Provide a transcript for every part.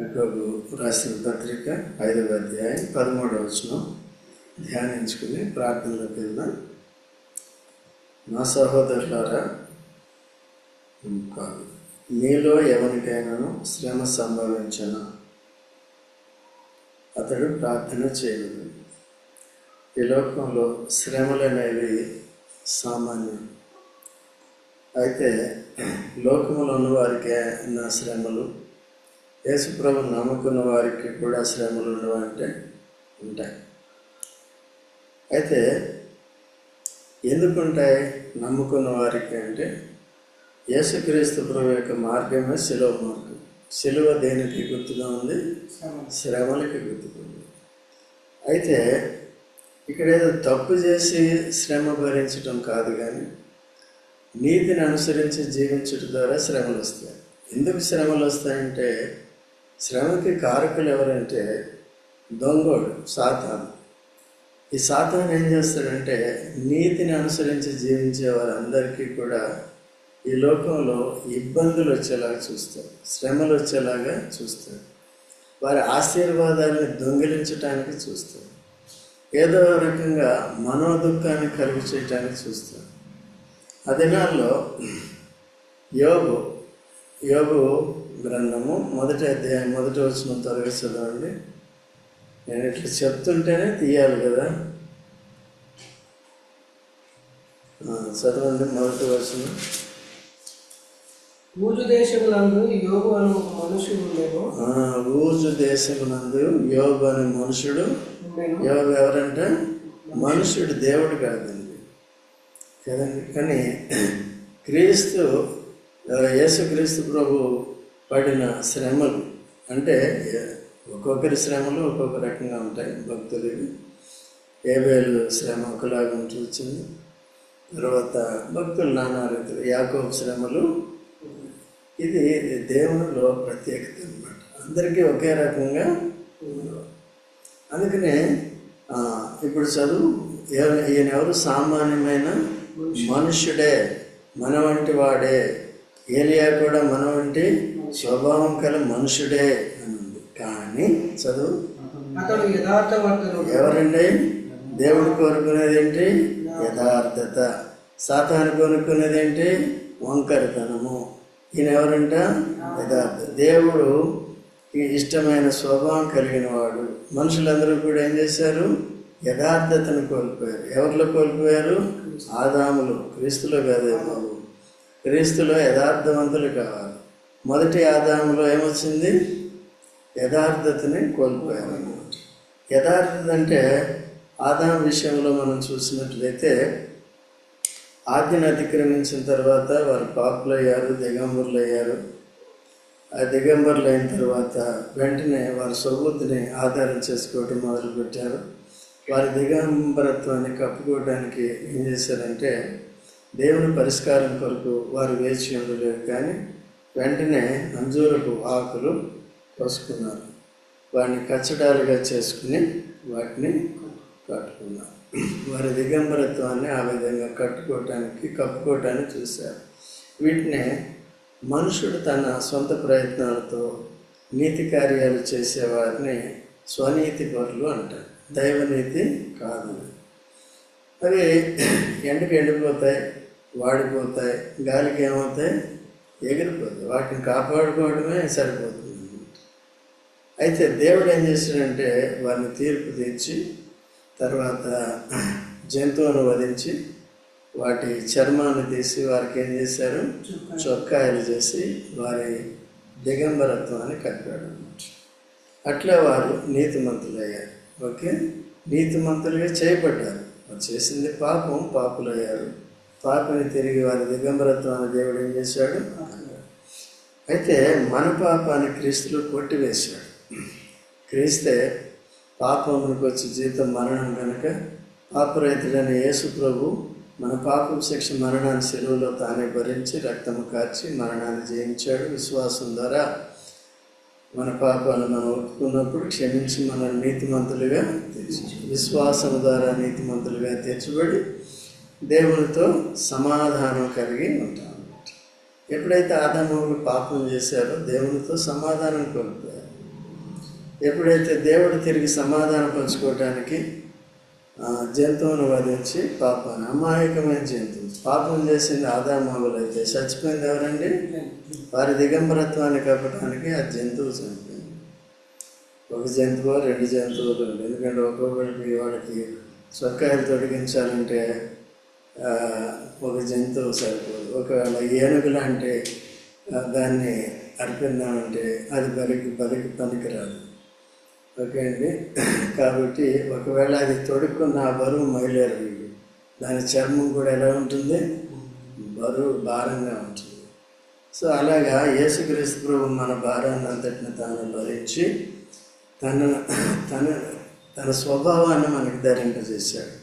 యాకోబు రాసిన పత్రిక ఐదవ అధ్యాయం పదమూడవ వచనం. ధ్యానించుకుని ప్రార్థనలోకి వెళ్దాం నా సహోదరులారా కాదు. మీలో ఎవరికైనాను శ్రమ సంభవించిన. అతడు ప్రార్థన చేయదు ఈ లోకంలో శ్రమలు అనేవి సామాన్యం. అయితే లోకంలో ఉన్న వారికి నా శ్రమలు యేసుప్రభు నమ్ముకున్న వారికి కూడా శ్రమలు ఉండవంటే ఉంటాయి. అయితే ఎందుకు ఉంటాయి నమ్ముకున్న వారికి అంటే యేసుక్రీస్తు ప్రభు యొక్క మార్గమే శిలువ మార్గం. శిలువ దేనికి గుర్తుగా ఉంది? శ్రమలకి. గుర్తుగా ఉంది. అయితే ఇక్కడ ఏదో తప్పు చేసి శ్రమ భరించడం కాదు కానీ నీతిని అనుసరించి జీవించడం ద్వారా శ్రమలు వస్తాయి. ఎందుకు శ్రమలు వస్తాయంటే శ్రమకి కారకులు ఎవరంటే దొంగోడు సాతాను. ఈ సాతాను ఏం చేస్తాడంటే నీతిని అనుసరించి జీవించే వారందరికీ కూడా ఈ లోకంలో ఇబ్బందులు వచ్చేలాగా చూస్తారు శ్రమలు వచ్చేలాగా చూస్తారు వారి ఆశీర్వాదాన్ని దొంగిలించడానికి చూస్తారు ఏదో రకంగా మనోదుఖాన్ని కలుగు చేయడానికి చూస్తారు ఆ దినాల్లో యోగు యోగు గ్రంథము మొదటి అధ్యాయం మొదటి వచ్చిన త్వరగా చదవండి. నేను ఇట్లా చెప్తుంటేనే తీయాలి కదా. చదవండి మొదటి వచ్చిన ఊజు దేశములందు యోగు అను ఒక మనుషుడు ఊజు దేశమునందు యోగు అనే మనుషుడు యోగు ఎవరంటే? మనుషుడు దేవుడు కాదండి. కదండి? కానీ క్రీస్తు యేసుక్రీస్తు ప్రభు పడిన శ్రమలు అంటే ఒక్కొక్కరి శ్రమలు ఒక్కొక్క రకంగా ఉంటాయి. భక్తులవి ఏబేలు శ్రమ ఒకలాగా వచ్చింది తర్వాత భక్తులు నానా రీతులు యాకోబు శ్రమలు. ఇది దేవునిలో ప్రత్యేకత అనమాట అందరికీ ఒకే రకంగా. అందుకనే ఇప్పుడు చదువు ఈయన ఎవరు? సామాన్యమైన మనుష్యుడే మన వంటి వాడే. ఏలియా కూడా మన వంటి స్వభావం కల మనుషుడే అని ఉంది. కానీ చదువు అతడు యథార్థవంతుడు ఎవరండి? దేవుడు కోరుకునేది ఏంటి యథార్థత. సాతాను కోరుకునేది ఏంటి వంకరతనము. ఈయన ఎవరంట? యథార్థ. దేవుడు ఈ ఇష్టమైన స్వభావం కలిగిన వాడు. మనుషులందరూ కూడా ఏం చేశారు? యథార్థతను కోల్పోయారు. ఎవరిలో కోల్పోయారు? ఆదాములు. క్రీస్తులో కాదే బాబు క్రీస్తులో యథార్థవంతులు కావాలి. మొదటి ఆదాములో ఏమొచ్చింది? యథార్థతని కోల్పోయారన్నమాట యథార్థత అంటే ఆదాం విషయంలో మనం చూసినట్లయితే ఆజ్ఞను అతిక్రమించిన తర్వాత వారు పాపులు అయ్యారు దిగంబరులు అయ్యారు ఆ దిగంబరులు అయిన తర్వాత వెంటనే వారి సొబుద్ధిని ఆధారం చేసుకోవడం మొదలుపెట్టారు. వారి దిగంబరత్వాన్ని కప్పుకోవడానికి ఏం చేశారంటే దేవుని పరిష్కారం కొరకు వారు వేచి ఉండలేదు. కానీ వెంటనే అంజూరపు ఆకులు పసుకున్నారు వాటిని కచ్చడాలుగా చేసుకుని వాటిని కట్టుకున్నారు. వారి దిగంబరత్వాన్ని ఆ విధంగా కట్టుకోవటానికి కప్పుకోవటానికి చూశారు. వీటిని మనుషుడు తన సొంత ప్రయత్నాలతో నీతి కార్యాలు చేసేవారిని స్వనీతి పరులు అంటారు. దైవనీతి కాదు. అవి ఎండకు ఎండిపోతాయి వాడిపోతాయి గాలికి ఏమవుతాయి? ఎగిరిపోతాయి వాటిని కాపాడుకోవడమే సరిపోతుంది. అయితే దేవుడు ఏం చేశాడంటే వారిని తీర్పు తీర్చి తర్వాత జంతువును వధించి వాటి చర్మాన్ని తీసి వారికి ఏం చేశారు? చొక్కాయలు చేసి వారి దిగంబరత్వాన్ని అన్నమాట. అట్లా వారు నీతిమంతులయ్యారు. ఓకే? నీతిమంతులుగా చేయబడ్డారు. వారు చేసింది పాపం పాపులయ్యారు. పాపని తిరిగి వారి దిగంబరత్వాన్ని దేవుడు ఏం చేశాడు? అయితే మన పాపాన్ని క్రీస్తులు కొట్టివేశాడు. క్రీస్తే పాపమునికి వచ్చి జీతం మరణం కనుక పాపరహితుడైన యేసు ప్రభు మన పాపం శిక్ష మరణాన్ని సెలవులో తానే భరించి రక్తము కార్చి మరణాన్ని జయించాడు. విశ్వాసం ద్వారా మన పాపాలు మనం ఒప్పుకున్నప్పుడు క్షమించి మన నీతిమంతులుగా తీర్చి విశ్వాసం ద్వారా నీతిమంతులుగా తీర్చబడి దేవునితో సమాధానం కలిగి ఉంటాం. ఎప్పుడైతే ఆదాములు పాపం చేశారో దేవునితో సమాధానం కోల్పోయారు ఎప్పుడైతే దేవుడు తిరిగి సమాధానం పంచుకోవటానికి జంతువును వధించి పాపాన్ని అమాయకమైన జంతువు పాపం చేసింది ఆదామవులు అయితే చచ్చిపోయింది ఎవరండి? వారి దిగంబరత్వాన్ని కప్పడానికి ఆ జంతువు చనిపోయింది. ఒక జంతువు రెండు జంతువులు ఎందుకంటే ఒక్కొక్కరికి వాళ్ళకి చొక్కాయలు తొడిగించాలంటే ఒక జంతువు సరిపోదు. ఒకవేళ ఏనుగులు అంటే దాన్ని అర్పిందామంటే అది బలికి బలికి పనికిరాదు. ఓకే అండి? కాబట్టి ఒకవేళ అది తొడుక్కున్న ఆ బరువు మైలేరు వీళ్ళు. దాని చర్మం కూడా ఎలా ఉంటుంది? బరువు భారంగా ఉంటుంది. సో అలాగా యేసుక్రీస్తు ప్రభు మన భారాన్ని అంతటిని తాను భరించి తన తన తన స్వభావాన్ని మనకి ధరింపజేశాడు.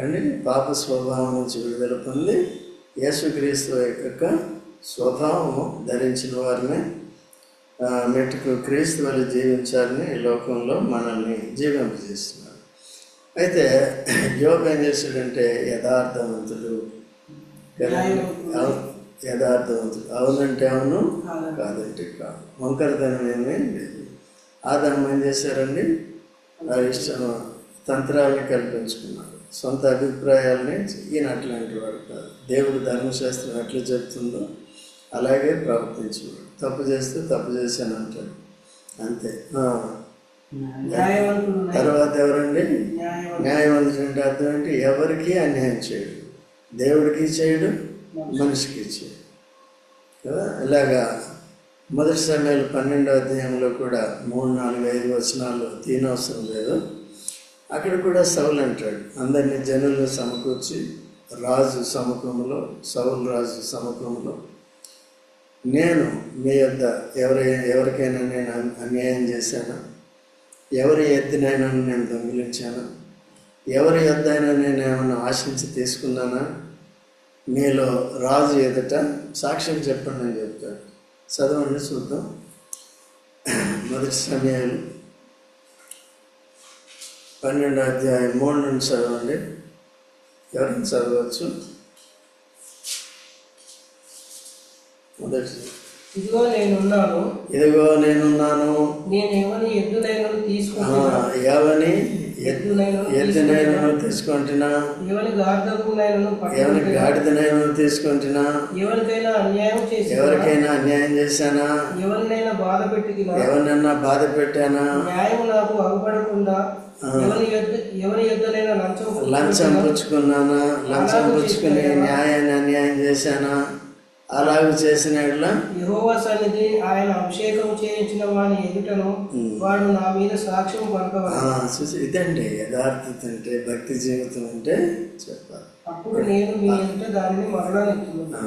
అండి పాప స్వభావం నుంచి విడుదల పొంది యేసుక్రీస్తు యొక్క స్వభావం ధరించిన వారిని మెట్టుకు క్రీస్తు వల్ల జీవించాలని ఈ లోకంలో మనల్ని జీవింపజేస్తున్నాడు అయితే యోగ ఏం చేశాడంటే యథార్థవంతుడు యథార్థవంతుడు. అవునంటే అవును కాదంటే కాదు. వంకరతనం ఏమీ లేదు. ఆదాము ఏం చేశారండి? ఇష్టం తంత్రాలని కల్పించుకున్నాడు సొంత అభిప్రాయాలని ఈయన అట్లాంటి వాడు కాదు. దేవుడు ధర్మశాస్త్రం ఎట్లా చెప్తుందో అలాగే ప్రవర్తించేవాడు. తప్పు చేస్తే తప్పు చేశాను అంటాడు. అంతే. తర్వాత ఎవరండి? న్యాయవంతుడు అంటే అర్థం ఏంటి? ఎవరికి అన్యాయం చేయడు. దేవుడికి చేయడు మనిషికి. చేయడు. కదా? ఇలాగా మొదటి సమయాలు పన్నెండో అధ్యాయంలో కూడా మూడు నాలుగు ఐదు వచనాలు తీనవసరం లేదు. అక్కడ కూడా సౌలు అంటాడు. అందరినీ జనులు సమకూర్చి రాజు సముఖంలో సౌలు రాజు సముఖంలో నేను మీ యొద్ద ఎవరి ఎవరికైనా నేను అన్యాయం చేశానా? ఎవరి ఎద్దునైనా నేను దొంగిలించానా? ఎవరి యొద్దైనా నేను ఏమైనా ఆశించి తీసుకున్నానా? మీలో రాజు ఎదుట సాక్ష్యం చెప్పండి అని చెప్తాడు. చదవండి చూద్దాం. మొదటి సమయాలు పన్నెండు అధ్యాయం మూడు నుంచి చదవండి. ఎవరైనా చదవచ్చు. మొదటి ఇదిగో నేనున్నాను. ఇదిగో నేనున్నాను. నేను ఎవరి ఎద్దునైనా ఆ, తీసుకుంటున్నా ఎవని? ఎద్దునైనా ఎద్దునైనా తీసుకుంటున్నా. ఎవరి గార్ధకునైనా ఎవరి పట్టుకుంటున్నా? గాడిదనైనా తీసుకుంటున్నా? ఎవరికైనా అన్యాయం చేసి ఎవరికైనా అన్యాయం చేశానా? ఎవరినైనా బాధ పెట్టినా ఎవరినన్నా బాధ పెట్టానా? న్యాయం నాకు అగపడకుండా లంచం పుచ్చుకున్నానా? లంచం పుచ్చుకుని న్యాయాన్ని అన్యాయం చేశానా? అలాగ చేసిన యెహోవా సన్నిధి ఆయన అభిషేకం చేయించిన వాని ఎదుటను వాడు నా మీద సాక్ష్యం చూసి ఇదండి యథార్థత అంటే భక్తి జీవితం అంటే చెప్పాలి. అప్పుడు నేను మీ ఎదుట దానిని మరణాన్ని ఆ,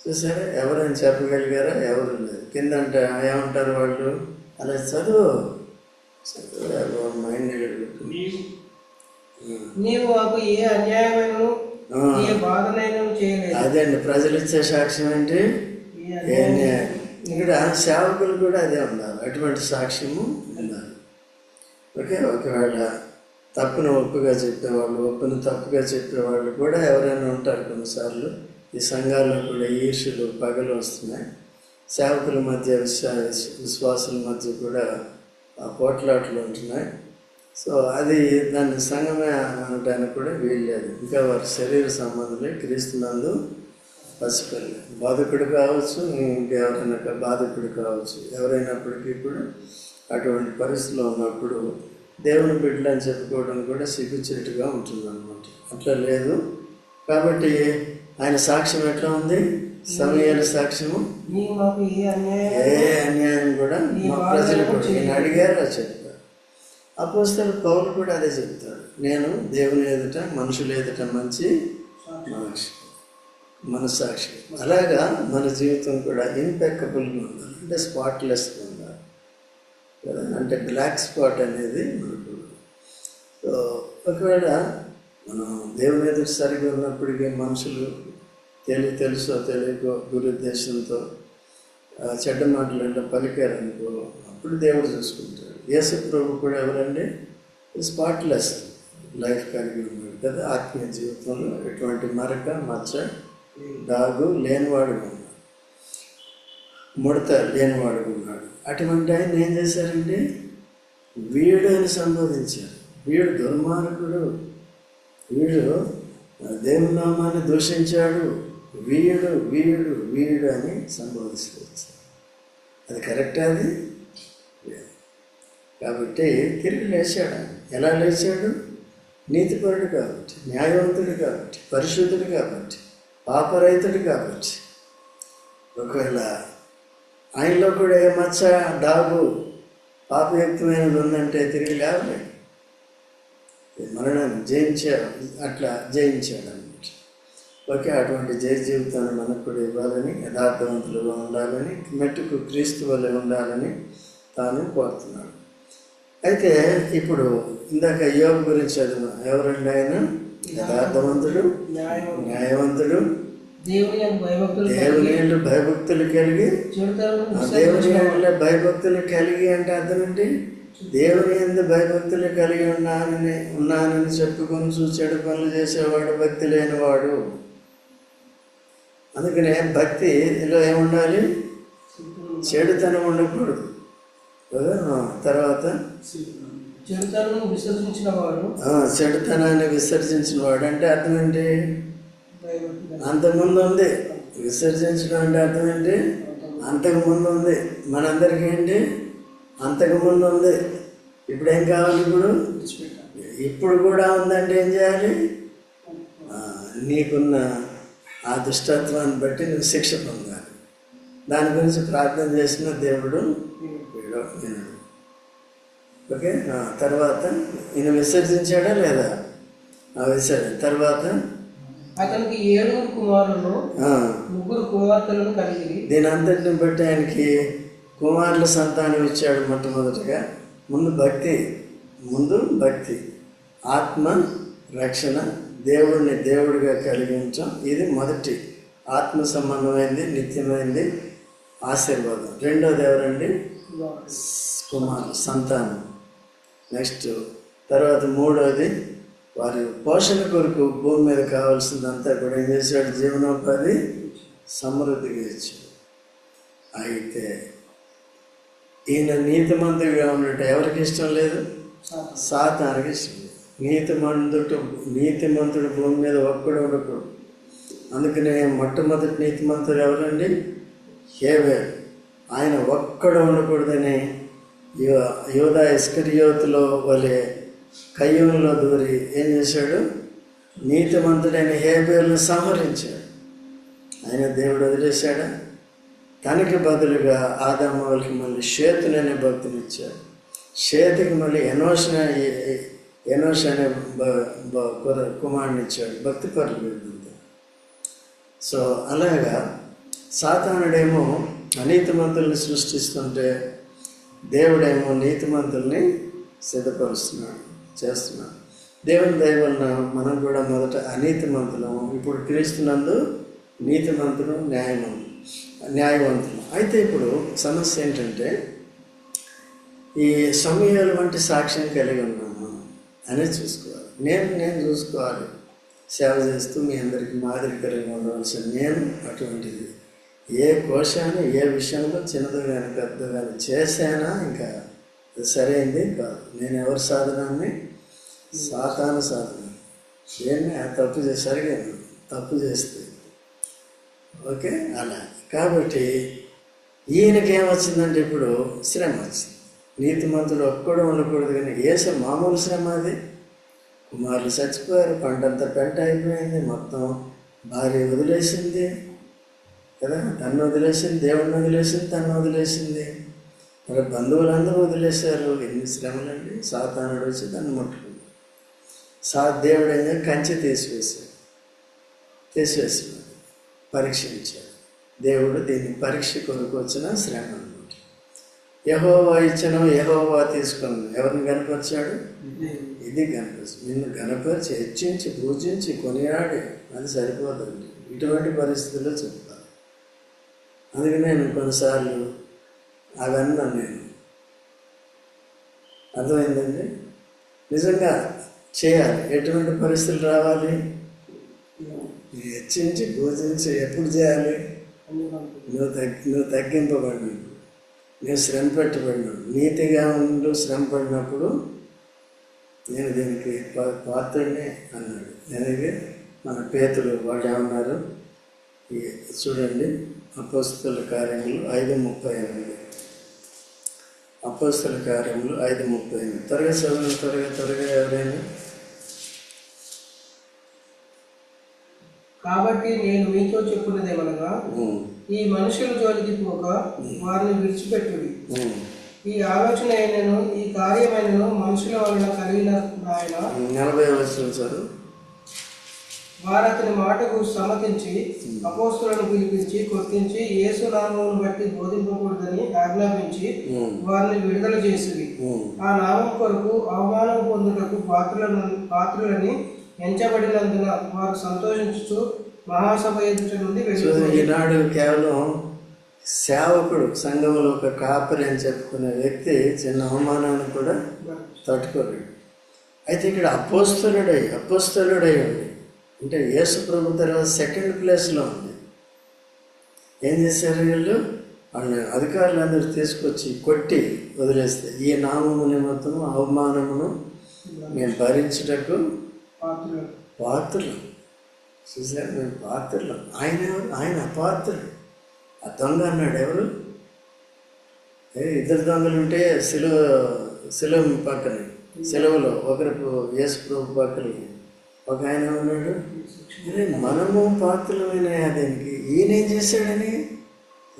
చూసారా? ఎవరైనా చెప్పగలిగారా? ఎవరు లేదు. కింద అంటే ఏమంటారు వాళ్ళు? అలా చదువు. నీవు. మాకు ఏ అన్యాయమైన ఏ బాధనైనా చేయలేదు. అదే అండి ప్రజలు ఇచ్చే సాక్ష్యం ఏంటి. ఇక్కడ సేవకులు కూడా అదే ఉండాలి అటువంటి సాక్ష్యము ఉండాలి ఓకే ఒకవేళ తప్పును ఒప్పుగా చెప్పేవాళ్ళు ఒప్పును తప్పుగా చెప్పేవాళ్ళు కూడా ఎవరైనా ఉంటారు కొన్నిసార్లు. ఈ సంఘాల్లో కూడా ఈర్షులు పగలు వస్తున్నాయి. సేవకుల మధ్య విశ్వా విశ్వాసుల మధ్య కూడా ఆ పోట్లాట్లు ఉంటున్నాయి. సో అది దాన్ని సంఘమే అనడానికి కూడా వీల్లేదు ఇంకా వారి శరీర సంబంధమే క్రీస్తునందు పసిపిల్ల బాధకుడు కావచ్చు ఇంకెవరైనా బాధకుడు కావచ్చు ఎవరైనప్పటికీ కూడా అటువంటి పరిస్థితిలో ఉన్నప్పుడు దేవుని బిడ్డలు అని చెప్పుకోవడం కూడా సిగ్గుచేటుగా ఉంటుంది అన్నమాట అట్లా లేదు. కాబట్టి ఆయన సాక్ష్యం ఎట్లా ఉంది? సమయాల సాక్ష్యము? ఏ అన్యాయం? కూడా మా ప్రజలు కూడా నేను అడిగారు అది చెప్తారు. అపోస్తలు పౌలు కూడా అదే చెప్తాడు నేను దేవుని ఎదుట మనుషుల ఎదుట మంచి మనిషి మనసాక్షి అలాగా మన జీవితం కూడా ఇంపెక్కబుల్గా ఉండాలి. అంటే స్పాట్లెస్గా ఉండాలి. కదా? అంటే బ్లాక్ స్పాట్ అనేది మనకు. ఒకవేళ మనం దేవుని ఎదుట సరిగా ఉన్నప్పటికీ మనుషులు తెలి తెలుసో తెలియకో దురుద్దేశంతో చెడ్డ మాటలు అంటే పలికారనుకో అప్పుడు దేవుడు చూసుకుంటాడు. యేసు ప్రభు కూడా ఎవరండి? స్పాట్లెస్ లైఫ్ కలిగి ఉన్నాడు కదా ఆత్మీయ జీవితంలో ఎటువంటి మరక మచ్చ డాగు లేనివాడు ఉన్నాడు. ముడత లేనివాడు ఉన్నాడు. అటువంటి ఆయన ఏం చేశారండి? వీడు అని సంబోధించారు. వీడు దుర్మార్గుడు. వీడు దేవునామాన్ని దూషించాడు. వీడు వీడు వీడు అని సంబోధించవచ్చు అది కరెక్టా అది? కాబట్టి తిరిగి లేచాడు ఎలా లేచాడు? నీతిపరుడు కాబట్టి న్యాయవంతుడు కాబట్టి పరిశుద్ధుడు కాబట్టి పాపరహితుడు కాబట్టి. ఒకవేళ ఆయనలో కూడా ఏ మచ్చ డాగు పాపయుక్తమైనది ఉందంటే తిరిగి లేవలేడు. మరణం జయించాడు అట్లా జయించాడు ఓకే అటువంటి జయ జీవితాన్ని మనకు కూడా ఇవ్వాలని యథార్థవంతులుగా ఉండాలని మెట్టుకు క్రీస్తు వల్లే ఉండాలని తాను కోరుతున్నాడు అయితే ఇప్పుడు ఇందాక యోగ గురించి చదివాం ఎవరండి ఆయన? యథార్థవంతుడు న్యాయం న్యాయవంతుడు. దేవుని భయభక్తులు కలిగి దేవుని భయభక్తులు కలిగి అంటే అర్థం ఏంటి దేవుని ఎందు భయభక్తులు కలిగి ఉన్నానని ఉన్నానని చెప్పుకొని చెడు పనులు చేసేవాడు భక్తి లేనివాడు. అందుకనే భక్తిలో ఏముండాలి? చెడుతనం ఉండకూడదు. తర్వాత? విసర్జించిన వాడు. చెడుతనాన్ని విసర్జించిన వాడు. అంటే అర్థం ఏంటి? అంతకుముందు ఉంది. విసర్జించడం అంటే అర్థం ఏంటి? అంతకుముందు ఉంది. మనందరికీ ఏంటి? అంతకుముందు ఉంది. ఇప్పుడు ఏం కావాలి ఇప్పుడు? ఇప్పుడు కూడా ఉందంటే ఏం చేయాలి? నీకున్న ఆ దుష్టత్వాన్ని బట్టి నువ్వు శిక్ష పొందాలి. దాని గురించి ప్రార్థన చేసిన దేవుడు వీడు ఓకే? తర్వాత ఈయన విసర్జించాడా లేదా? ఆ విసర్జ తర్వాత? అతనికి ఏడుగురు కుమారులను ఆ, ముగ్గురు కుమార్తెలను కలిగి దీని అంతటిని బట్టి ఆయనకి కుమారుల సంతానం ఇచ్చాడు మొట్టమొదటిగా. ముందు భక్తి. ముందు భక్తి. ఆత్మ రక్షణ దేవుడిని దేవుడిగా కలిగి ఉంచడం ఇది మొదటి ఆత్మ సంబంధమైంది నిత్యమైంది ఆశీర్వాదం. రెండోది ఎవరండి? కుమారు సంతానం. నెక్స్ట్ తర్వాత మూడోది వారి పోషణ కొరకు భూమి మీద కావాల్సిందంతా కూడా ఏం చేశాడు? జీవనోపాధి సమృద్ధిగా ఇచ్చాడు. అయితే ఈయన నీతిమంతుడిగా ఉన్నట్టు ఎవరికి ఇష్టం లేదు? సాతానికి ఇష్టం లేదు. నీతిమంతుడు నీతిమంతుడు భూమి మీద ఒక్కడు ఉండకూడదు. అందుకనే మొట్టమొదటి నీతిమంతుడు ఎవరండి? హేవే. ఆయన ఒక్కడు ఉండకూడదని యో- యోధా ఇస్కరియోతులో వలె కయ్యంలో దూరి ఏం చేశాడు? నీతిమంతుడైన హేబేల్ని సంహరించాడు. ఆయన దేవుడు వదిలేశాడా? తనకి బదులుగా ఆదమ్మ వాళ్ళకి మళ్ళీ షేతుననే భక్తులు ఇచ్చాడు షేతుకి మళ్ళీ ఎనోషన్ ఎనోష్ అనే బ- కుర- కుమారుని ఇచ్చాడు భక్తి పరులు సో అలాగా సాతానుడేమో అనీతిమంతుల్ని సృష్టిస్తుంటే దేవుడేమో నీతిమంతుల్ని సిద్ధపరుస్తున్నాడు చేస్తున్నాడు. దేవుని దయవలన మనం కూడా మొదట అనీతిమంతులము ఇప్పుడు క్రీస్తునందు నీతిమంతులు న్యాయమంతులు న్యాయవంతులు. అయితే ఇప్పుడు సమస్య ఏంటంటే ఈ సమయాలు వంటి సాక్ష్యం కలిగి ఉన్నాం. అనేది చూసుకోవాలి. నేను నేను చూసుకోవాలి. సేవ చేస్తూ మీ అందరికీ మాదిరికరంగా ఉండవలసిన నేను అటువంటిది. ఏ కోశాన్ని ఏ విషయంలో చిన్నది కానీ పెద్ద కానీ చేశానా ఇంకా సరైంది కాదు. నేను ఎవరి సాధనాన్ని? సాతాన సాధన. ఏంటి తప్పు చేసరిగా తప్పు చేస్తే. ఓకే? అలా. కాబట్టి ఈయనకి ఏమొచ్చిందంటే ఇప్పుడు శ్రమ వచ్చింది. నీతిమంతుడు ఒక్కడు ఉండకూడదు కానీ ఏస మామూలు శ్రమ అది? కుమారులు చచ్చిపోయారు పంటంతా పెంట అయిపోయింది మొత్తం భార్య వదిలేసింది కదా? తను వదిలేసింది దేవుడిని వదిలేసింది తను వదిలేసింది. మరి బంధువులందరూ వదిలేశారు. ఎన్ని శ్రమలండి? సాతానుడు వచ్చి దాన్ని ముట్టుకుంది. సా దేవుడు ఏం కంచె తీసివేశాడు. తీసివేసినాడు పరీక్షించాడు. దేవుడు దీన్ని పరీక్ష కొరకు వచ్చిన శ్రమ. యహోవా ఇచ్చిన యహోవా తీసుకుని ఎవరిని కనపరిచాడు ఇది కనపరిచి నిన్ను కనపరిచి హెచ్చించి పూజించి కొనియాడి అది సరిపోదండి. ఇటువంటి పరిస్థితుల్లో చెప్తాను అందుకే నేను కొన్నిసార్లు అవన్నా నేను. అర్థమైందండి? నిజంగా చేయాలి. ఎటువంటి పరిస్థితులు రావాలి? హెచ్చించి పూజించి ఎప్పుడు చేయాలి? నువ్వు తగ్గి నువ్వు తగ్గింపబడి నేను శ్రమ పెట్టబడినాడు నీతిగా ఉండు శ్రమ పడినప్పుడు నేను దీనికి పా- పాత్రుడిని అన్నాడు. అనేది మన పేతులు వాళ్ళు ఏమన్నారు? చూడండి అపోస్తుల కార్యములు ఐదు ముప్పై ఎనిమిది. అపోస్తుల కార్యములు ఐదు ముప్పై ఎనిమిది. త్వరగా చదువు త్వరగా త్వరగా ఎవరైనా. కాబట్టి నేను మీతో చెప్పున్నదేమనగా ఉమ్, ఈ మనుషుల జోలికి పోక వారిని విడిచిపెట్టుడి ఉమ్. ఈ ఆలోచన అయినను ఈ కార్యమైనను మనుషుల వలన కలిగిన ఆయన నలభై వారు అతని మాటకు సమ్మతించి అపోస్తులను పిలిపించి కొట్టించి యేసు నామమును బట్టి బోధింపకూడదని ఆజ్ఞాపించి వారిని విడుదల ఉమ్. ఆ నామం కొరకు అవమానం పొందుటకు పాత్రులను పాత్రులని ఎంచబడినందున వారు సంతోషించుచు మహాసభ ఎదుట నుండి ఈనాడు కేవలం సేవకుడు సంఘంలో ఒక కాపరి అని చెప్పుకునే వ్యక్తి చిన్న అవమానాన్ని కూడా తట్టుకోలేడు. అయితే ఇక్కడ అపోస్తలుడై అపోస్తలుడై ఉంది. అంటే యేసు ప్రభు తర్వాత సెకండ్ ప్లేస్లో ఉంది. ఏం చేశారు వీళ్ళు? వాళ్ళని అధికారులందరూ తీసుకొచ్చి కొట్టి వదిలేస్తే ఈ నామము నిమిత్తము అవమానమును మేము భరించుటకు పాత్రలు. చూసారు మేము పాత్రలు. ఆయన ఎవరు ఆయన అపాత్రుడు ఆ దొంగ అన్నాడు ఎవరు? ఏ ఇద్దరు దొంగలు ఉంటే సెలవు సెలవు పక్కన సెలవులో ఒకరు యేసు ప్రభు పక్కన. ఒక ఆయన ఉన్నాడు. అరే మనము పాత్రలమైన దీనికి? ఈయనేం చేశాడని?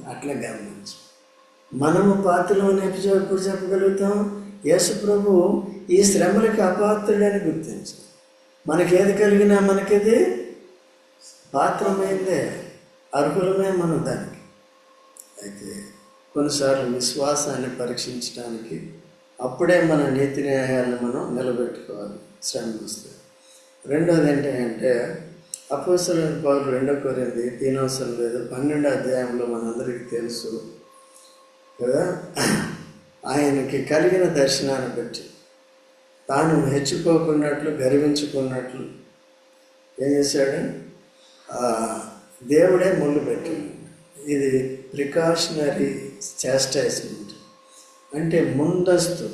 అట్లా గమనించు. మనము పాత్రలు అని ఎప్పుడు చెప్పగలుగుతాం. యేసు ప్రభు ఈ శ్రమలకు అపాత్రుడని గుర్తించు. మనకేది కలిగినా మనకేది పాత్రమైందే అర్హులమే మనం దానికి. అయితే కొన్నిసార్లు విశ్వాసాన్ని పరీక్షించడానికి అప్పుడే మన నీతి న్యాయాలను మనం నిలబెట్టుకోవాలి. శ్రమ వస్తే రెండోది ఏంటంటే అపోసరైన పౌరులు రెండో కోరింది తినవసరం లేదు పన్నెండో అధ్యాయంలో మనందరికీ తెలుసు కదా? ఆయనకి కలిగిన దర్శనాన్ని బట్టి. తాను హెచ్చుకోకున్నట్లు గర్వించుకున్నట్లు ఏం చేశాడు? దేవుడే ముళ్ళు పెట్టాడు. ఇది ప్రికాషనరీ చాస్టైజ్మెంట్. అంటే ముందస్తు.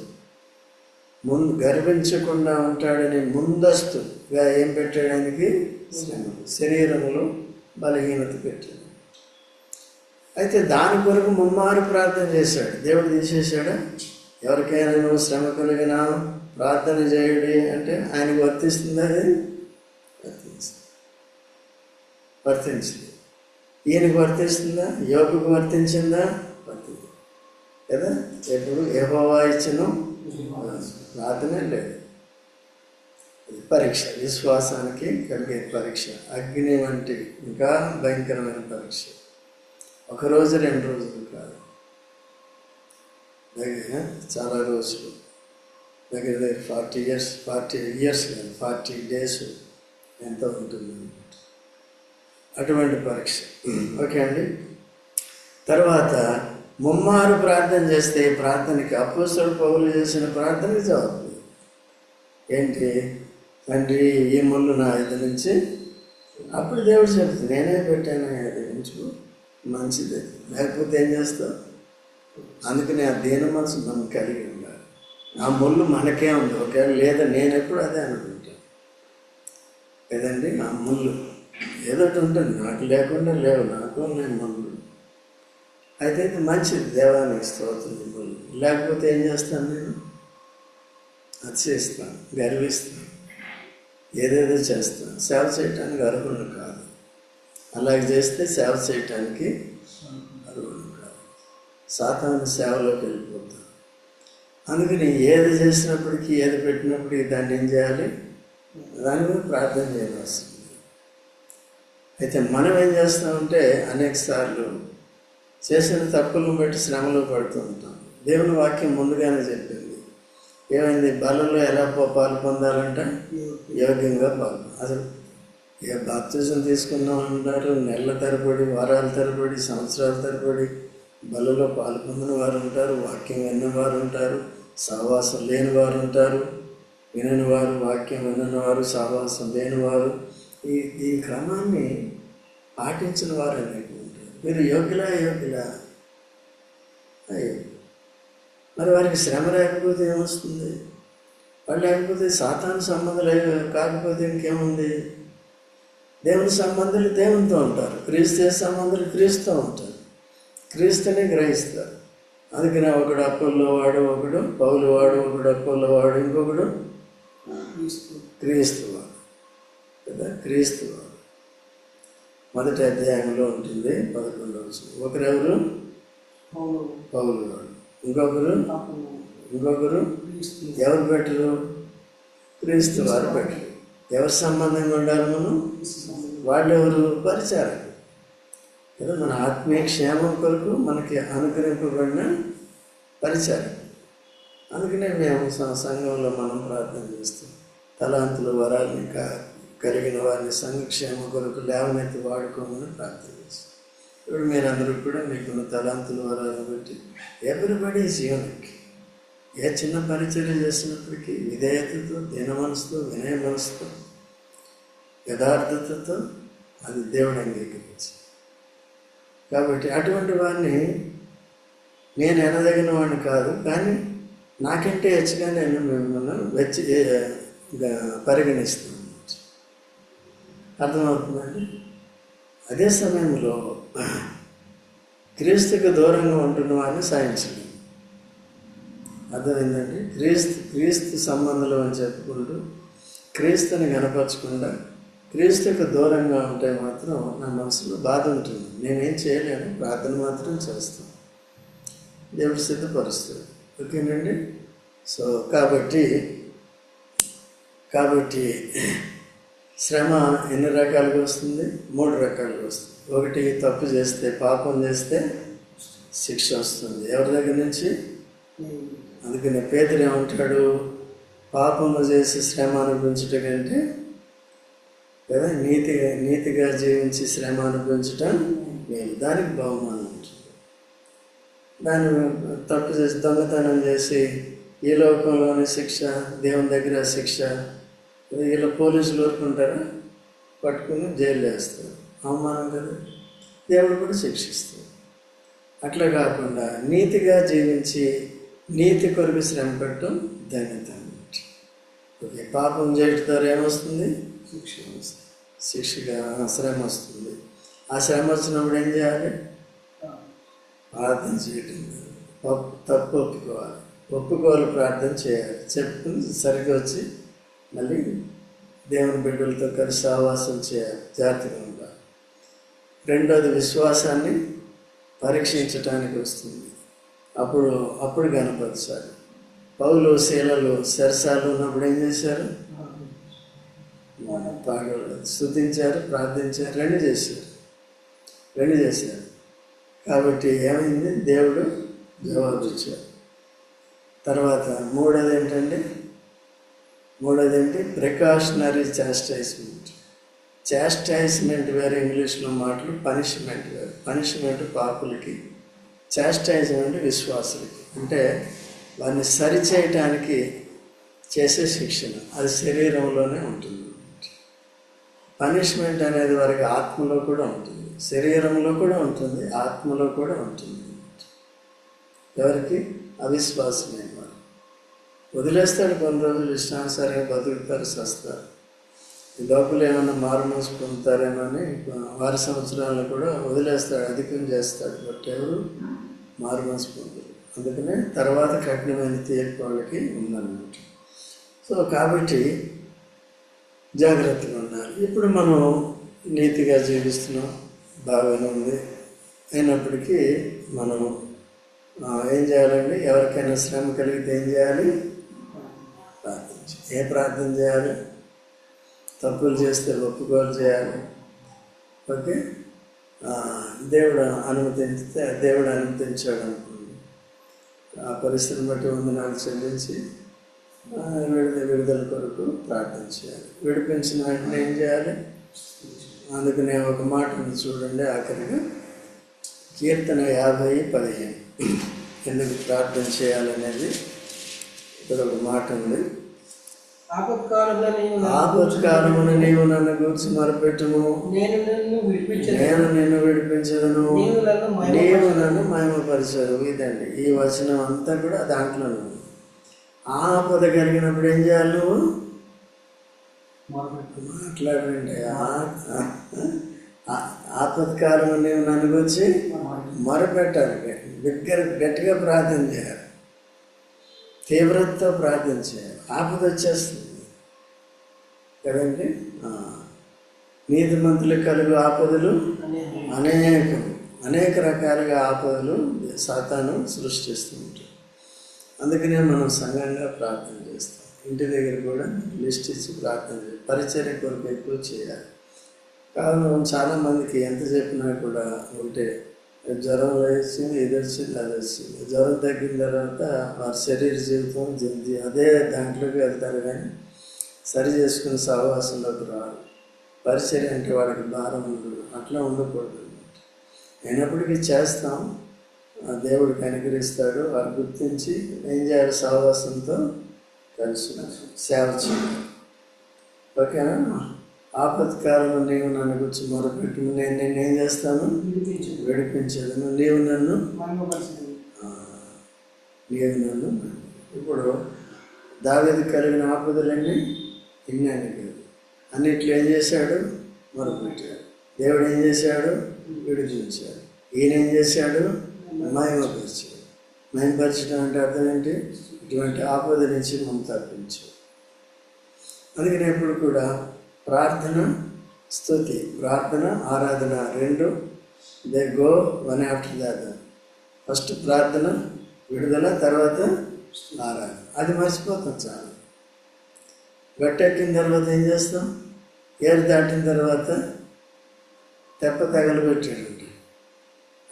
ముందు గర్వించకుండా ఉంటాడని ముందస్తుగా ఏం పెట్టడానికి శరీరంలో బలహీనత పెట్టాడు. అయితే దాని కొరకు ముమ్మారు ప్రార్థన చేశాడు. దేవుడు తీసేశాడా? ఎవరికైనా నువ్వు శ్రమ కలిగినా ప్రార్థన చేయడి అంటే ఆయనకు వర్తిస్తుంది అది? వర్తించింది. ఈయనకు వర్తిస్తుందా? యోగుకు వర్తించిందా? వర్తింది కదా? ఎప్పుడు ఏహోవా ఇచ్చను ప్రార్థనే లేదు. ఇది పరీక్ష. విశ్వాసానికి కలిగే పరీక్ష. అగ్ని వంటి ఇంకా భయంకరమైన పరీక్ష. ఒక రోజు రెండు రోజులు కాదు. దగ్గర చాలా రోజులు. దగ్గర దగ్గర ఫార్టీ ఇయర్స్ ఫార్టీ ఇయర్స్ కాదు. ఫార్టీ డేస్ ఎంత ఉంటుంది అటువంటి పరీక్ష. ఓకే అండి? తర్వాత ముమ్మారు ప్రార్థన చేస్తే ప్రార్థనకి అపోసడు పౌలు చేసిన ప్రార్థనకి జవాబు. ఏంటి? తండ్రి ఈ ముళ్ళు నా ఇది నుంచి అప్పుడు దేవుడు చెప్తుంది నేనే పెట్టాను అది ఉంచు మంచిది. లేకపోతే ఏం చేస్తావు? అందుకని ఆ దీన మనసు మనం కలిగి ఉండాలి. ఆ ముళ్ళు మనకే ఉంది. ఒకవేళ లేదా నేను ఎప్పుడు అదే అనుకుంటాను. లేదండి ఆ ముళ్ళు. ఏదో ఒకటి ఉంటుంది. నాకు లేకుండా లేవు. నాకు నేను ముళ్ళు అయితే ఇది మంచిది. దేవానికి స్తోత్రం లేకపోతే ఏం చేస్తాను నేను? అతిశయిస్తాను గర్విస్తాను. ఏదేదో చేస్తాను. సేవ చేయటానికి అర్హులు కాదు. అలాగే చేస్తే సేవ చేయటానికి అర్హులు కాదు. సాతాను సేవలోకి వెళ్ళిపోతాను అందుకని ఏది చేసినప్పటికీ ఏది పెట్టినప్పటికీ దాన్ని ఏం చేయాలి? దాని మీద ప్రార్థన చేయవలసింది అయితే మనం ఏం చేస్తామంటే అనేక సార్లు చేసిన తప్పులను బట్టి శ్రమలు పడుతూ ఉంటాం. దేవుని వాక్యం ముందుగానే చెప్పింది. ఏమైంది? బలంలో ఎలా పాలు పొందాలంటే? యోగ్యంగా పాలు అసలు ఏ బాప్తిజం తీసుకున్నాం అంటారు? నెలల తరబడి వారాల తరబడి సంవత్సరాల తరబడి బలలో పాలు పొందిన వారు ఉంటారు వాక్యం విన్నవారు ఉంటారు సహవాసం లేని వారు ఉంటారు వినని వారు వాక్యం వినని వారు సహవాసం లేని వారు ఈ ఈ క్రమాన్ని పాటించిన వారు అనేక ఉంటారు. మీరు యోగ్యులా యోగ్యులా అయ్యో. మరి వారికి శ్రమ లేకపోతే ఏమొస్తుంది? వాళ్ళు లేకపోతే సాతాను సంబంధాలు కాకపోతే ఇంకేముంది? దేవుని సంబంధాలు దేవునితో ఉంటారు. క్రీస్తు సంబంధాలు క్రీస్తుతో ఉంటారు. క్రీస్తుని గ్రహిస్తారు. అందుకనే ఒకడు అప్పుల్లో వాడు ఒకడు పౌలు వాడు ఒకడు అప్పుల్లో వాడు ఇంకొకడు క్రీస్తు వాడు. కదా క్రీస్తు మొదటి అధ్యాయంలో ఉంటుంది పదకొండవ వచనం. ఒకరెవరు? పౌలు. ఇంకొకరు? ఇంకొకరు? ఎవరు బెటరు క్రీస్తు వారు బెటరు ఎవరి సంబంధంగా ఉండాలి మనం? వాళ్ళు ఎవరు పరిచారకులు. కదా మన ఆత్మీయ క్షేమం కొరకు మనకి అనుగ్రహింపబడిన పరిచారం అందుకనే మేము సంఘంలో మనం ప్రార్థన చేస్తాం. తలాంతుల వరాలని క- కలిగిన వారిని సంక్షేమ కొరకు లేవనెత్తి వాడుకోమని ప్రార్థన చేస్తాం. ఇప్పుడు మీరందరూ కూడా మీకున్న తలాంతుల వరాలను బట్టి ఎవ్రీబడి ఈజ్ యూనిక్. ఏ చిన్న పరిచర్య చేసినప్పటికీ విధేయతతో దీన మనసుతో వినయ మనసుతో యథార్థతతో అది దేవుడు అంగీకరించి కాబట్టి అటువంటి వారిని నేను ఎనదగిన వాడిని కాదు కానీ నాకంటే హెచ్చుగా నేను మిమ్మల్ని వెచ్చి ఏ- పరిగణిస్తున్నాను. అర్థమవుతుందండి? అదే సమయంలో క్రీస్తుకు దూరంగా ఉంటున్న వారిని సాయించండి. అర్థమైందండి? క్రీస్తు క్రీస్తు సంబంధంలో అని చెప్పుకుంటూ క్రీస్తుని కనపరచకుండా క్రీస్తుకు దూరంగా ఉంటే మాత్రం నా మనసులో బాధ ఉంటుంది. నేనేం చేయలేను ప్రార్థన మాత్రం చేస్తాను. దేవుడు సిద్ధపరుస్తుంది ఓకేనండి? సో కాబట్టి కాబట్టి శ్రమ ఎన్ని రకాలుగా వస్తుంది? మూడు రకాలుగా వస్తుంది. ఒకటి తప్పు చేస్తే పాపం చేస్తే శిక్ష వస్తుంది. ఎవరి దగ్గర నుంచి? అందుకని పేదలు ఏమంటాడు? పాపము చేసి శ్రమ అనుభవించుట కంటే కదా నీతిగా నీతిగా జీవించి శ్రమ అనుభవించటం నేను దానికి బహుమానం ఉంటుంది. దాన్ని తప్పు చేసి దొంగతనం చేసి ఈ లోకంలోని శిక్ష దేవుని దగ్గర శిక్ష ఇలా పోలీసులు ఊరుకుంటారా? పట్టుకుని జైలు వేస్తారు. అవమానం కదా? దేవుడు కూడా శిక్షిస్తాడు అట్లా కాకుండా నీతిగా జీవించి నీతి కొరకు శ్రమ పెట్టడం ధన్యత ఓకే పాపం చేయటం ద్వారా ఏమొస్తుంది? శిక్ష వస్తుంది. శిక్షగా శ్రమ వస్తుంది. ఆ శ్రమ వచ్చినప్పుడు ఏం చేయాలి? ప్రార్థన చేయటం తప్పు తప్పు ఒప్పుకోవాలి. ఒప్పుకోవాలి ప్రార్థన చేయాలి. చెప్పుకుని సరిగ్గా వచ్చి మళ్ళీ దేవుని బిడ్డలతో కలిసి సహవాసం చేయాలి జాగ్రత్తగా ఉండాలి. రెండోది విశ్వాసాన్ని పరీక్షించటానికి వస్తుంది. అప్పుడు అప్పుడు కనపరచాలి పౌలు శీలలు సరసాలు ఉన్నప్పుడు ఏం చేశారు? పాడు స్థుతించారు ప్రార్థించారు రెండు చేశారు. రెండు చేశారు. కాబట్టి ఏమైంది? దేవుడు జవాబు ఇచ్చారు తర్వాత మూడోది ఏంటంటే మూడోదేంటి? ప్రికాషనరీ చాస్టైజ్మెంట్ చాస్టైజ్మెంట్ వేరే ఇంగ్లీష్లో మాటలు పనిష్మెంట్ వేరు. పనిష్మెంట్ పాపులకి చాస్టైజ్మెంట్ విశ్వాసులకి. అంటే వారిని సరిచేయటానికి చేసే శిక్షణ. అది శరీరంలోనే ఉంటుంది. పనిష్మెంట్ అనేది వారికి ఆత్మలో కూడా ఉంటుంది. శరీరంలో కూడా ఉంటుంది ఆత్మలో కూడా ఉంటుంది. ఎవరికి? అవిశ్వాసమైన వదిలేస్తాడు కొన్ని రోజులు ఇష్టానుసారంగా బతుకుతారు సస్తారు ఈ లోపల ఏమైనా మారు పొందుతారేమో అని వారి సంవత్సరాలు కూడా వదిలేస్తాడు అధికం చేస్తాడు. బట్ ఎవరు? మారు పొందరు అందుకనే తర్వాత కఠినమైన తీర్పు వాళ్ళకి ఉందన్నమాట. సో కాబట్టి జాగ్రత్తగా ఉండాలి. ఇప్పుడు మనం నీతిగా జీవిస్తున్నాం బాగానే ఉంది. అయినప్పటికీ మనం ఏం చేయాలండి? ఎవరికైనా శ్రమ కలిగితే ఏం చేయాలి? ప్రార్థించి ఏ ప్రార్థన చేయాలి? తప్పులు చేస్తే ఒప్పుకోలు చేయాలి. ఓకే? దేవుడు అనుమతించితే దేవుడు అనుమతించాడు అనుకోండి. ఆ పరిస్థితిని బట్టి ఉంది నాకు చెల్లించి విడుదల విడుదల కొరకు ప్రార్థన చేయాలి. విడిపించిన వెంటనే ఏం చేయాలి? అందుకనే ఒక మాట చూడండి ఆఖరిగా. కీర్తన యాభై పదిహేను. ఎందుకు ప్రార్థన చేయాలనేది ఇక్కడ ఒక మాట ఉంది. ఆపత్కాలంలో నీవు నన్ను గురించి మొరపెట్టుము. నేను నిన్ను విడిపించను. నీవు నన్ను మహిమపరిచదు ఇదండి. ఈ వచనం అంతా కూడా దాంట్లోనే ఉంది. ఆపద కలిగినప్పుడు ఏం చేయాలి నువ్వు? మాట్లాడండి. ఆపత్కాలం నీవు నన్ను గురించి మొరపెట్టాలి. దగ్గర గట్టిగా ప్రార్థన చేయాలి. తీవ్రతతో ప్రార్థన చేయాలి ఆపద వచ్చేస్తుంది. కదండి? నీతి నీతిమంతులకు కలుగు ఆపదలు అనేకం అనేక రకాలుగా ఆపదలు సాతాను సృష్టిస్తూ ఉంటాయి అందుకనే మనం సంఘంగా ప్రార్థన చేస్తాం. ఇంటి దగ్గర కూడా లిస్ట్ ఇచ్చి ప్రార్థన చేయాలి పరిచర్య కొరకు ఎక్కువ చేయాలి. కారణం చాలామందికి ఎంత చెప్పినా కూడా ఉంటే జ్వరం వేసింది ఇది వచ్చింది అది వచ్చింది. జ్వరం తగ్గిన తర్వాత వారి శరీర జీవితం జంతి అదే దాంట్లోకి వెళ్తారు కానీ సరి చేసుకుని సహవాసంలోకి రావాలి పరిచయం అంటే వాడికి భారం ఉండదు. అట్లా ఉండకూడదు అయినప్పటికీ చేస్తాం. ఆ దేవుడికి అనుగ్రహిస్తాడు. వారు గుర్తించి ఏం చేయాలి? సహవాసంతో కలిసి సేవ చేయాలి. ఓకేనా? ఆపత్కాలంలో నీవు నన్ను గురించి మొరపెట్టు నేను నేను ఏం చేస్తాను? విడిపించను. విడిపించదను నీవు నన్ను నీవు నన్ను ఇప్పుడు దావేది కలిగిన ఆపదలన్నీ ఇన్నాను కాదు. అన్నిట్లో ఏం చేశాడు? మొరపెట్టాడు. దేవుడు ఏం చేశాడు? విడిపించాడు. ఈయన ఏం చేశాడు? మహిమపరిచాడు. మహిమపరచడం అంటే అర్థం ఏంటి? ఇటువంటి ఆపద నుంచి మనం తప్పించాడు. అందుకని ఎప్పుడు కూడా ప్రార్థన స్థుతి ప్రార్థన ఆరాధన రెండు. They go one after the other first ప్రార్థన విడుదల తర్వాత ఆరాధన. అది మర్చిపోతాం చాలా. గట్టెక్కిన తర్వాత ఏం చేస్తాం? ఏరు దాటిన తర్వాత తెప్ప తగలబెట్టాడండి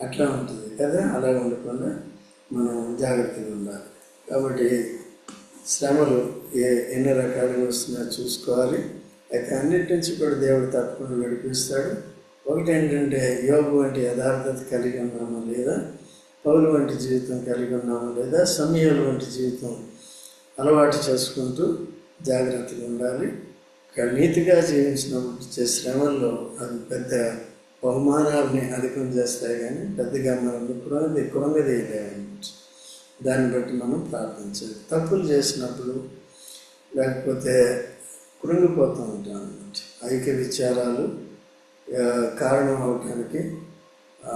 అట్లా ఉంటుంది కదా? అలా ఉండకుండా మనం జాగ్రత్తగా ఉండాలి. కాబట్టి శ్రమలు ఏ ఎన్ని రకాలుగా వస్తున్నాయో చూసుకోవాలి. అయితే అన్నిటి నుంచి కూడా దేవుడు తప్పకుండా విడిపిస్తాడు. ఒకటి ఏంటంటే యోగు వంటి యథార్థత కలిగి ఉన్నామా లేదా? పౌలు వంటి జీవితం కలిగి ఉన్నామా లేదా? సమయాలు వంటి జీవితం అలవాటు చేసుకుంటూ జాగ్రత్తగా ఉండాలి. ఇక్కడ నీతిగా జీవించినప్పుడు వచ్చే శ్రమల్లో అది పెద్ద బహుమానాలని అధికం చేస్తాయి కానీ పెద్దగా మనం కృంగది కృంగదీయలేమన్నమాట దాన్ని బట్టి మనం ప్రార్థించాలి. తప్పులు చేసినప్పుడు లేకపోతే కృంగిపోతూ ఉంటాం అన్నమాట ఐక్య విచారాలు కారణం అవటానికి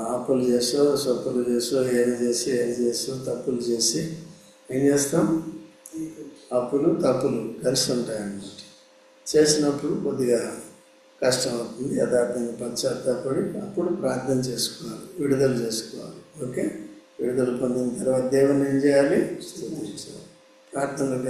అప్పులు చేసో సొప్పులు చేసో ఏది చేసి ఏది చేసో తప్పులు చేసి ఏం చేస్తాం? అప్పులు తప్పులు కలిసి ఉంటాయన్నమాట చేసినప్పుడు కొద్దిగా కష్టం అవుతుంది యథార్థంగా పశ్చాత్తాపడి అప్పుడు ప్రార్థన చేసుకోవాలి విడుదల చేసుకోవాలి. ఓకే? విడుదల పొందిన తర్వాత దేవుని ఏం చేయాలి? స్తుతించాలి ప్రార్థనలు